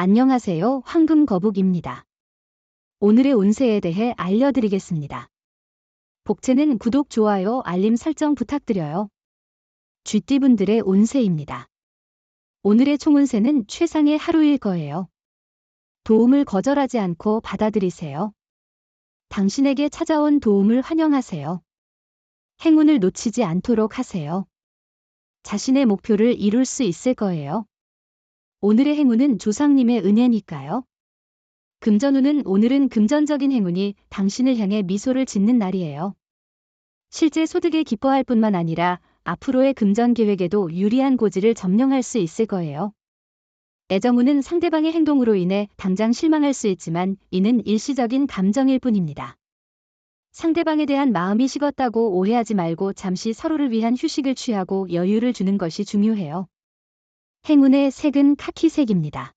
안녕하세요. 황금 거북입니다. 오늘의 운세에 대해 알려드리겠습니다. 복채는 구독, 좋아요, 알림 설정 부탁드려요. 쥐띠분들의 운세입니다. 오늘의 총운세는 최상의 하루일 거예요. 도움을 거절하지 않고 받아들이세요. 당신에게 찾아온 도움을 환영하세요. 행운을 놓치지 않도록 하세요. 자신의 목표를 이룰 수 있을 거예요. 오늘의 행운은 조상님의 은혜니까요. 금전운은 오늘은 금전적인 행운이 당신을 향해 미소를 짓는 날이에요. 실제 소득에 기뻐할 뿐만 아니라 앞으로의 금전 계획에도 유리한 고지를 점령할 수 있을 거예요. 애정운은 상대방의 행동으로 인해 당장 실망할 수 있지만 이는 일시적인 감정일 뿐입니다. 상대방에 대한 마음이 식었다고 오해하지 말고 잠시 서로를 위한 휴식을 취하고 여유를 주는 것이 중요해요. 행운의 색은 카키색입니다.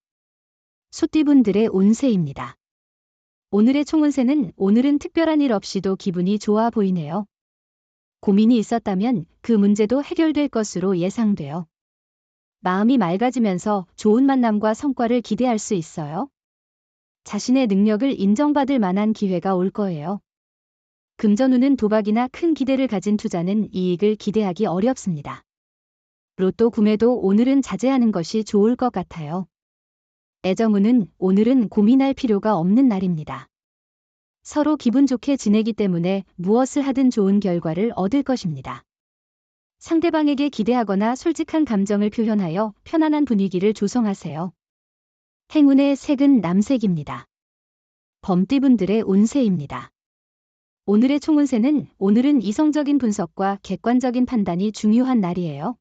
소띠분들의 운세입니다. 오늘의 총운세는 오늘은 특별한 일 없이도 기분이 좋아 보이네요. 고민이 있었다면 그 문제도 해결될 것으로 예상돼요. 마음이 맑아지면서 좋은 만남과 성과를 기대할 수 있어요. 자신의 능력을 인정받을 만한 기회가 올 거예요. 금전운은 도박이나 큰 기대를 가진 투자는 이익을 기대하기 어렵습니다. 로또 구매도 오늘은 자제하는 것이 좋을 것 같아요. 애정운은 오늘은 고민할 필요가 없는 날입니다. 서로 기분 좋게 지내기 때문에 무엇을 하든 좋은 결과를 얻을 것입니다. 상대방에게 기대하거나 솔직한 감정을 표현하여 편안한 분위기를 조성하세요. 행운의 색은 남색입니다. 범띠분들의 운세입니다. 오늘의 총운세는 오늘은 이성적인 분석과 객관적인 판단이 중요한 날이에요.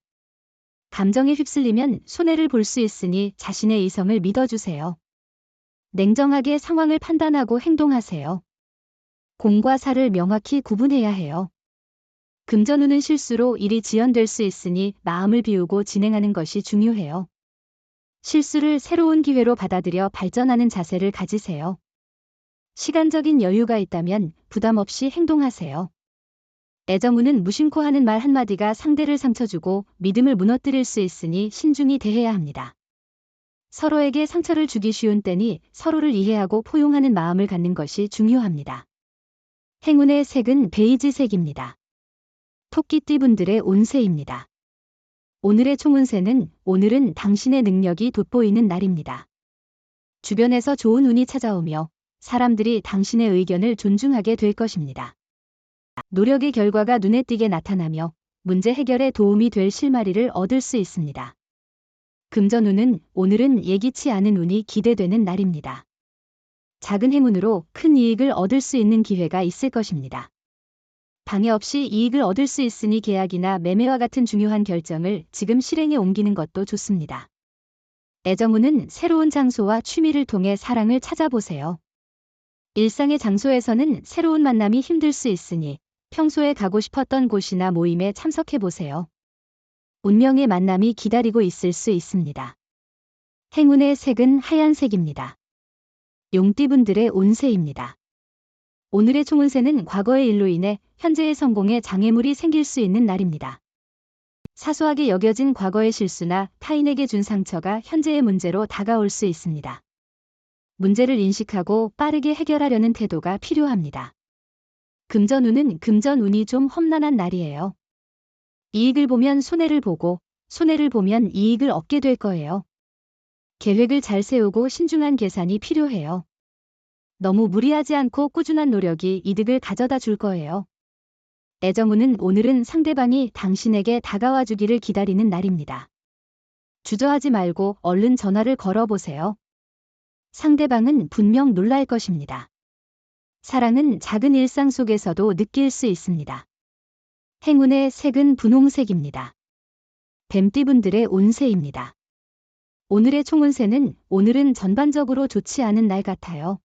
감정에 휩쓸리면 손해를 볼 수 있으니 자신의 이성을 믿어주세요. 냉정하게 상황을 판단하고 행동하세요. 공과 사를 명확히 구분해야 해요. 금전운은 실수로 일이 지연될 수 있으니 마음을 비우고 진행하는 것이 중요해요. 실수를 새로운 기회로 받아들여 발전하는 자세를 가지세요. 시간적인 여유가 있다면 부담 없이 행동하세요. 애정운은 무심코 하는 말 한마디가 상대를 상처주고 믿음을 무너뜨릴 수 있으니 신중히 대해야 합니다. 서로에게 상처를 주기 쉬운 때니 서로를 이해하고 포용하는 마음을 갖는 것이 중요합니다. 행운의 색은 베이지색입니다. 토끼띠분들의 운세입니다. 오늘의 총운세는 오늘은 당신의 능력이 돋보이는 날입니다. 주변에서 좋은 운이 찾아오며 사람들이 당신의 의견을 존중하게 될 것입니다. 노력의 결과가 눈에 띄게 나타나며 문제 해결에 도움이 될 실마리를 얻을 수 있습니다. 금전운은 오늘은 예기치 않은 운이 기대되는 날입니다. 작은 행운으로 큰 이익을 얻을 수 있는 기회가 있을 것입니다. 방해 없이 이익을 얻을 수 있으니 계약이나 매매와 같은 중요한 결정을 지금 실행에 옮기는 것도 좋습니다. 애정운은 새로운 장소와 취미를 통해 사랑을 찾아보세요. 일상의 장소에서는 새로운 만남이 힘들 수 있으니 평소에 가고 싶었던 곳이나 모임에 참석해 보세요. 운명의 만남이 기다리고 있을 수 있습니다. 행운의 색은 하얀색입니다. 용띠분들의 운세입니다. 오늘의 총운세는 과거의 일로 인해 현재의 성공에 장애물이 생길 수 있는 날입니다. 사소하게 여겨진 과거의 실수나 타인에게 준 상처가 현재의 문제로 다가올 수 있습니다. 문제를 인식하고 빠르게 해결하려는 태도가 필요합니다. 금전운은 금전운이 좀 험난한 날이에요. 이익을 보면 손해를 보고 손해를 보면 이익을 얻게 될 거예요. 계획을 잘 세우고 신중한 계산이 필요해요. 너무 무리하지 않고 꾸준한 노력이 이득을 가져다 줄 거예요. 애정운은 오늘은 상대방이 당신에게 다가와 주기를 기다리는 날입니다. 주저하지 말고 얼른 전화를 걸어보세요. 상대방은 분명 놀랄 것입니다. 사랑은 작은 일상 속에서도 느낄 수 있습니다. 행운의 색은 분홍색입니다. 뱀띠분들의 운세입니다. 오늘의 총운세는 오늘은 전반적으로 좋지 않은 날 같아요.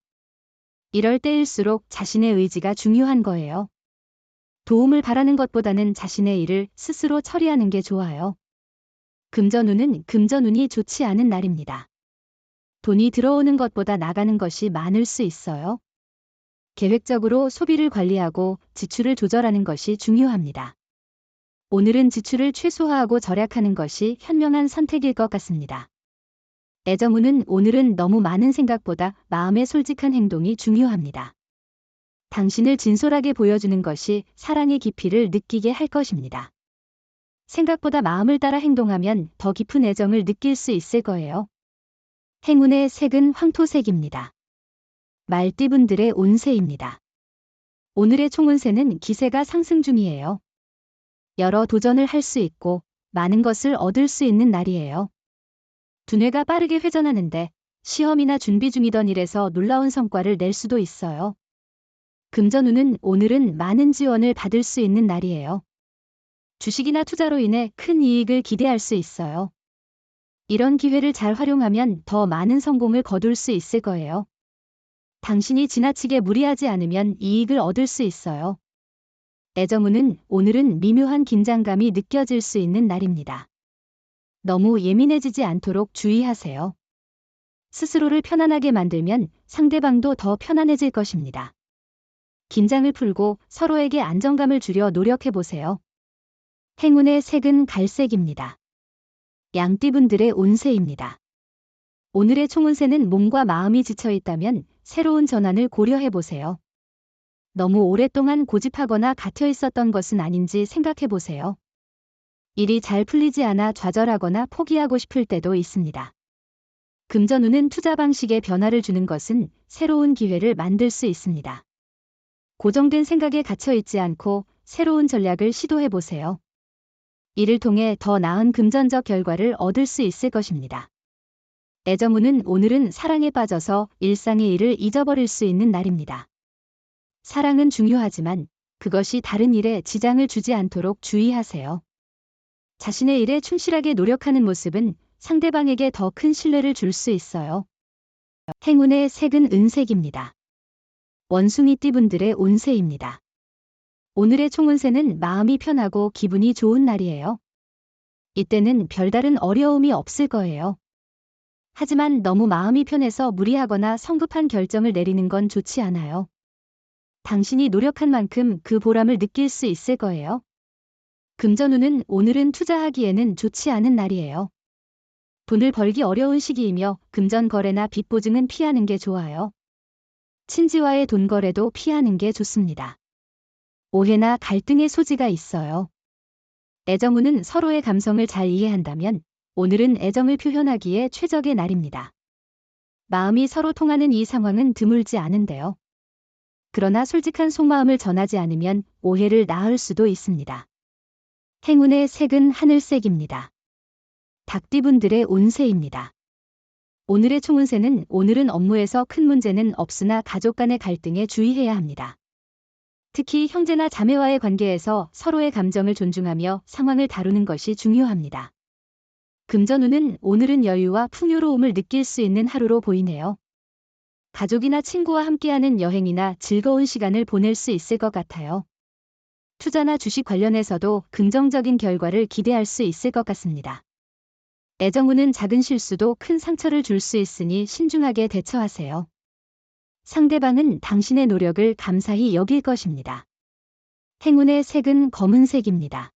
이럴 때일수록 자신의 의지가 중요한 거예요. 도움을 바라는 것보다는 자신의 일을 스스로 처리하는 게 좋아요. 금전운은 금전운이 좋지 않은 날입니다. 돈이 들어오는 것보다 나가는 것이 많을 수 있어요. 계획적으로 소비를 관리하고 지출을 조절하는 것이 중요합니다. 오늘은 지출을 최소화하고 절약하는 것이 현명한 선택일 것 같습니다. 애정운은 오늘은 너무 많은 생각보다 마음의 솔직한 행동이 중요합니다. 당신을 진솔하게 보여주는 것이 사랑의 깊이를 느끼게 할 것입니다. 생각보다 마음을 따라 행동하면 더 깊은 애정을 느낄 수 있을 거예요. 행운의 색은 황토색입니다. 말띠분들의 운세입니다. 오늘의 총운세는 기세가 상승 중이에요. 여러 도전을 할 수 있고 많은 것을 얻을 수 있는 날이에요. 두뇌가 빠르게 회전하는데 시험이나 준비 중이던 일에서 놀라운 성과를 낼 수도 있어요. 금전운은 오늘은 많은 지원을 받을 수 있는 날이에요. 주식이나 투자로 인해 큰 이익을 기대할 수 있어요. 이런 기회를 잘 활용하면 더 많은 성공을 거둘 수 있을 거예요. 당신이 지나치게 무리하지 않으면 이익을 얻을 수 있어요. 애정운은 오늘은 미묘한 긴장감이 느껴질 수 있는 날입니다. 너무 예민해지지 않도록 주의하세요. 스스로를 편안하게 만들면 상대방도 더 편안해질 것입니다. 긴장을 풀고 서로에게 안정감을 주려 노력해 보세요. 행운의 색은 갈색입니다. 양띠분들의 운세입니다. 오늘의 총운세는 몸과 마음이 지쳐 있다면 새로운 전환을 고려해 보세요. 너무 오랫동안 고집하거나 갇혀 있었던 것은 아닌지 생각해 보세요. 일이 잘 풀리지 않아 좌절하거나 포기하고 싶을 때도 있습니다. 금전운은 투자 방식에 변화를 주는 것은 새로운 기회를 만들 수 있습니다. 고정된 생각에 갇혀 있지 않고 새로운 전략을 시도해 보세요. 이를 통해 더 나은 금전적 결과를 얻을 수 있을 것입니다. 애정운은 오늘은 사랑에 빠져서 일상의 일을 잊어버릴 수 있는 날입니다. 사랑은 중요하지만 그것이 다른 일에 지장을 주지 않도록 주의하세요. 자신의 일에 충실하게 노력하는 모습은 상대방에게 더 큰 신뢰를 줄 수 있어요. 행운의 색은 은색입니다. 원숭이띠분들의 운세입니다. 오늘의 총운세는 마음이 편하고 기분이 좋은 날이에요. 이때는 별다른 어려움이 없을 거예요. 하지만 너무 마음이 편해서 무리하거나 성급한 결정을 내리는 건 좋지 않아요. 당신이 노력한 만큼 그 보람을 느낄 수 있을 거예요. 금전운은 오늘은 투자하기에는 좋지 않은 날이에요. 돈을 벌기 어려운 시기이며 금전 거래나 빚 보증은 피하는 게 좋아요. 친지와의 돈 거래도 피하는 게 좋습니다. 오해나 갈등의 소지가 있어요. 애정운은 서로의 감성을 잘 이해한다면 오늘은 애정을 표현하기에 최적의 날입니다. 마음이 서로 통하는 이 상황은 드물지 않은데요. 그러나 솔직한 속마음을 전하지 않으면 오해를 낳을 수도 있습니다. 행운의 색은 하늘색입니다. 닭띠분들의 운세입니다. 오늘의 총운세는 오늘은 업무에서 큰 문제는 없으나 가족 간의 갈등에 주의해야 합니다. 특히 형제나 자매와의 관계에서 서로의 감정을 존중하며 상황을 다루는 것이 중요합니다. 금전운은 오늘은 여유와 풍요로움을 느낄 수 있는 하루로 보이네요. 가족이나 친구와 함께하는 여행이나 즐거운 시간을 보낼 수 있을 것 같아요. 투자나 주식 관련해서도 긍정적인 결과를 기대할 수 있을 것 같습니다. 애정운은 작은 실수도 큰 상처를 줄 수 있으니 신중하게 대처하세요. 상대방은 당신의 노력을 감사히 여길 것입니다. 행운의 색은 검은색입니다.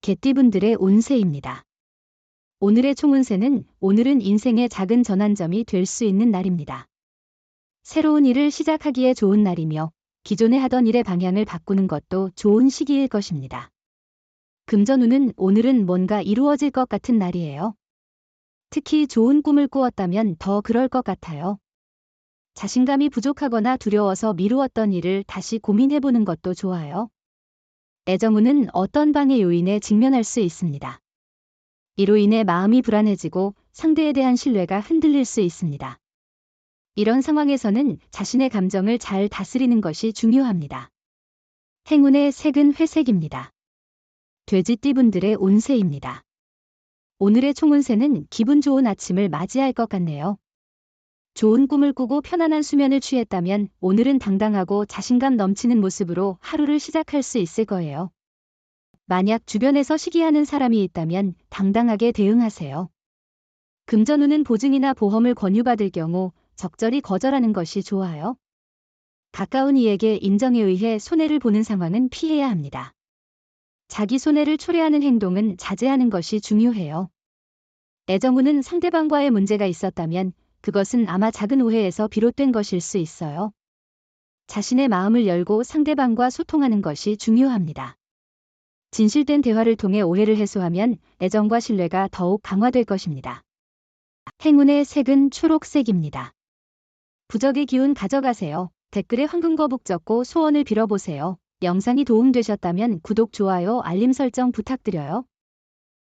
개띠분들의 운세입니다. 오늘의 총운세는 오늘은 인생의 작은 전환점이 될 수 있는 날입니다. 새로운 일을 시작하기에 좋은 날이며 기존에 하던 일의 방향을 바꾸는 것도 좋은 시기일 것입니다. 금전운은 오늘은 뭔가 이루어질 것 같은 날이에요. 특히 좋은 꿈을 꾸었다면 더 그럴 것 같아요. 자신감이 부족하거나 두려워서 미루었던 일을 다시 고민해보는 것도 좋아요. 애정운은 어떤 방해 요인에 직면할 수 있습니다. 이로 인해 마음이 불안해지고 상대에 대한 신뢰가 흔들릴 수 있습니다. 이런 상황에서는 자신의 감정을 잘 다스리는 것이 중요합니다. 행운의 색은 회색입니다. 돼지띠분들의 운세입니다. 오늘의 총운세는 기분 좋은 아침을 맞이할 것 같네요. 좋은 꿈을 꾸고 편안한 수면을 취했다면 오늘은 당당하고 자신감 넘치는 모습으로 하루를 시작할 수 있을 거예요. 만약 주변에서 시기하는 사람이 있다면 당당하게 대응하세요. 금전운은 보증이나 보험을 권유받을 경우 적절히 거절하는 것이 좋아요. 가까운 이에게 인정에 의해 손해를 보는 상황은 피해야 합니다. 자기 손해를 초래하는 행동은 자제하는 것이 중요해요. 애정우는 상대방과의 문제가 있었다면 그것은 아마 작은 오해에서 비롯된 것일 수 있어요. 자신의 마음을 열고 상대방과 소통하는 것이 중요합니다. 진실된 대화를 통해 오해를 해소하면 애정과 신뢰가 더욱 강화될 것입니다. 행운의 색은 초록색입니다. 부적의 기운 가져가세요. 댓글에 황금거북 적고 소원을 빌어보세요. 영상이 도움되셨다면 구독, 좋아요, 알림 설정 부탁드려요.